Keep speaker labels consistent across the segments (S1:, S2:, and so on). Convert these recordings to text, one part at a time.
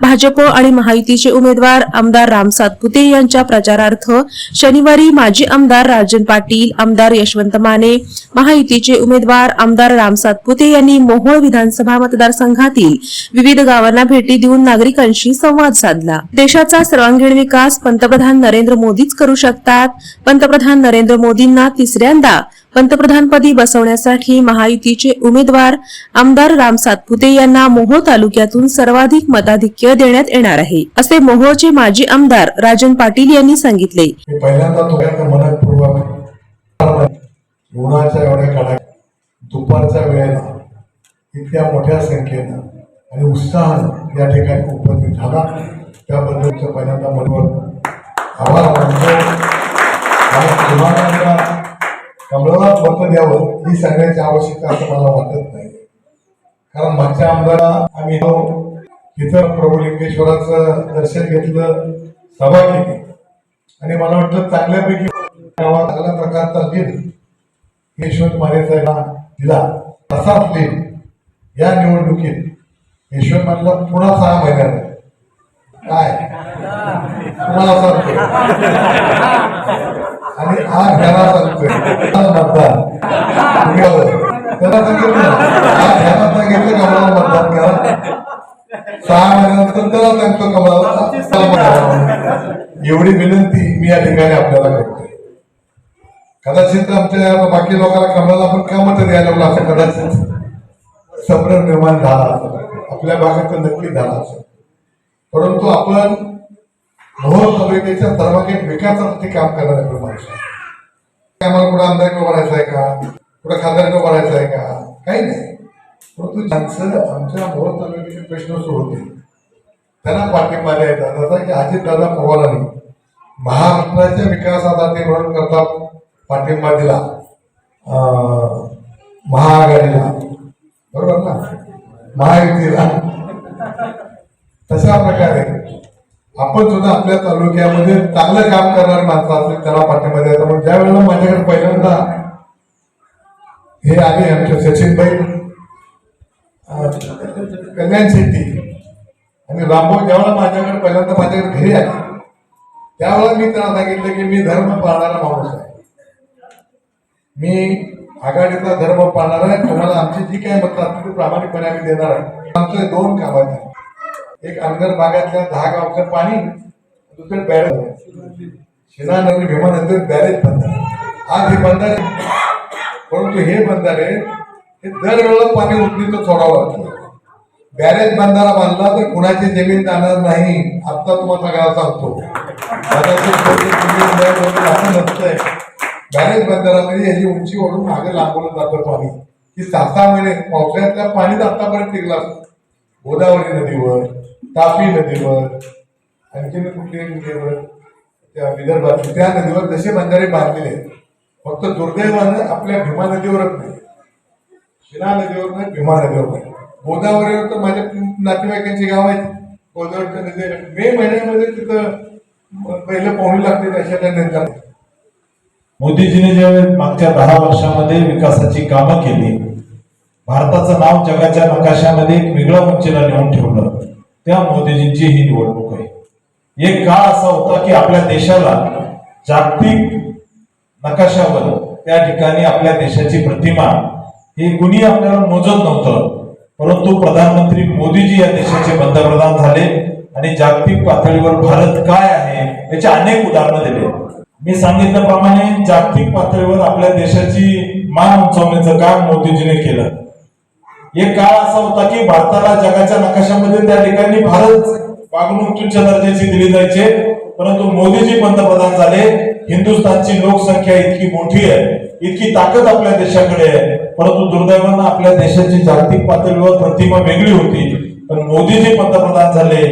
S1: भाजप आणि महायुतीचे उमेदवार आमदार राम सातपुते यांच्या प्रचारार्थ शनिवारी माजी आमदार राजन पाटील आमदार यशवंत माने महायुतीचे उमेदवार आमदार राम सातपुते यांनी मोहोळ विधानसभा मतदारसंघातील विविध गावांना भेटी देऊन नागरिकांशी संवाद साधला. देशाचा सर्वांगीण विकास पंतप्रधान नरेंद्र मोदीच करू शकतात. पंतप्रधान नरेंद्र मोदींना तिसऱ्यांदा पंतप्रधानपदी बसवण्यासाठी महायुतीचे उमेदवार आमदार राम सातपुते यांना मोहोळ तालुक्यातून सर्वाधिक मताधिक्य देण्यात येणार आहे असे मोहोळचे माजी आमदार राजन पाटील यांनी सांगितले.
S2: दुपारच्या वेळेला इतक्या मोठ्या संख्येनं आणि उत्साहानं या ठिकाणी उपस्थित झाला. त्याबद्दलचं पहिल्यांदा मनोर आभार मानतो. आणि तुम्हाला मला मत द्यावं ही सांगण्याची आवश्यकता असं मला वाटत नाही. कारण मागच्या आमदारा आम्ही तिथं प्रभू लिंगेश्वराचं दर्शन घेतलं सभा केली आणि मला वाटतं चांगल्यापैकी गावात चांगल्या प्रकारचा लीड यशवंत माने साहेबांना दिला. तसाच लीड या निवडणुकीत यशवंत मानला पुन्हा सहा महिन्यात. काय? तुम्हाला सांगतो आणि हा सांगतोय. आज मतदान त्याला सांगितलं हा घ्यायला सांगितलं का मला मतदान करा सहा महिन्यानंतर त्याला सांगतो कमळाला एवढी विनंती मी या ठिकाणी आपल्याला करतोय. कदाचित आमच्या बाकी लोकांना कमळाला आपण का मत द्यायला लागलो असं कदाचित. संभ्रम निर्माण झाला असेल आपल्या भागात नक्की झाला असेल परंतु आपण मोहोळ तालुक्याच्या सर्वांगीण विकासासाठी काम करणारे आपण माणूस आहे. आम्हाला कुठं आमदार किंवा बनायचं आहे का? कुठं खासदार किंवा बनायचं आहे का? काही नाही. परंतु ज्यांचं आमच्या मोहोळ तालुक्याचे प्रश्न सोडवतील त्यांना पाठिंबा द्यायचा. जसा की अजितदादा पवारांनी महाराष्ट्राच्या विकासासाठी म्हणून करता पाठिंबा दिला. महाआघाडीला. बरोबर ना? महायुतीला. तशा प्रकारे आपण सुद्धा आपल्या तालुक्यामध्ये चांगलं काम करणार माणसं असतील त्याला पाठिंबा द्यायचा. म्हणून ज्या वेळेला माझ्याकडे पहिल्यांदा हे आले आमचे सचिनबाई कल्याण शेट्टी आणि रामभाऊ ज्यावेळेला माझ्याकडे पहिल्यांदा माझ्याकडे घरी आले त्यावेळेला मी त्यांना सांगितलं की मी धर्म पाळणारा माणूस आहे. मी आघाडीचा धर्म पाळणार आहे. तुम्हाला आमची जी काही मतं असतील ती प्रामाणिकपणे आम्ही देणार आहे. आमचे दोन काम आहेत एक अनगर भागातल्या दहा गावचं पाणी दुसरं बॅरेज शिना नगरी भीमा बॅरेज बंधारे. आज हे बंधारे परंतु हे बंधारे हे दरवेळेला पाणी उचलीचं सोडावं लागतं बॅरेज बंधारा बांधला तर कुणाची जमीन जाणार नाही आता तुम्हाला सगळ्याला सांगतो. कदाचित कोणी बॅरेज बंधारामध्ये म्हणजे याची उंची ओढून मागे लांबवलं जातं पाणी. की सहा सहा महिने पावसाळ्यातल्या पाणीच आतापर्यंत टिकला गोदावरी नदीवर तापी नदीवर आणखीन कुठली नदीवर त्या विदर्भात त्या नदीवर तसे बंधारे बांधलेले आहेत फक्त दुर्दैवानं आपल्या भीमा नदीवरच नाही. शिना नदीवर नाही भीमा नदीवर नाही. गोदावरीवर तर माझ्या नातेवाईकांची गाव आहेत. गोदावरीच्या नदी मे महिन्यामध्ये तिथं पहिलं पाहुणे लागते अशा त्या नद्या
S3: मोदीजीने ज्यावेळी मागच्या दहा वर्षामध्ये विकासाची कामं केली भारताचं नाव जगाच्या नकाशामध्ये एक वेगळ्या उंचीला नेऊन ठेवलं. त्या मोदीजींची ही निवडणूक आहे एक काळ असा होता की आपल्या देशाला जागतिक नकाशावर त्या ठिकाणी आपल्या देशाची प्रतिमा ही कुणी आपल्याला मोजत नव्हतं. परंतु प्रधानमंत्री मोदीजी या देशाचे पंतप्रधान झाले आणि जागतिक पातळीवर भारत काय आहे याची अनेक उदाहरणं दिले. मी सांगितल्याप्रमाणे जागतिक पातळीवर आपल्या देशाची मान उंचावण्याचं काम मोदीजीने केलं. एक काळ असा होता की भारताला जगाच्या नकाशामध्ये त्या ठिकाणी भारत वागणूक तुच्छ दर्जाची दिली जायचे. परंतु मोदीजी पंतप्रधान झाले. हिंदुस्थानची लोकसंख्या इतकी मोठी आहे इतकी ताकद आपल्या देशाकडे आहे. परंतु दुर्दैवानं आपल्या देशाची जागतिक पातळीवर प्रतिमा वेगळी होती. पण मोदीजी पंतप्रधान झाले.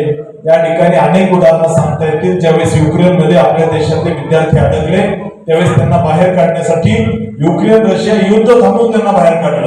S3: या ठिकाणी अनेक उदाहरणं सांगता येतील. ज्यावेळेस युक्रेन मध्ये आपल्या देशातले विद्यार्थी अडकले त्यावेळेस त्यांना बाहेर काढण्यासाठी युक्रेन रशिया युद्ध थांबवून त्यांना बाहेर काढलं.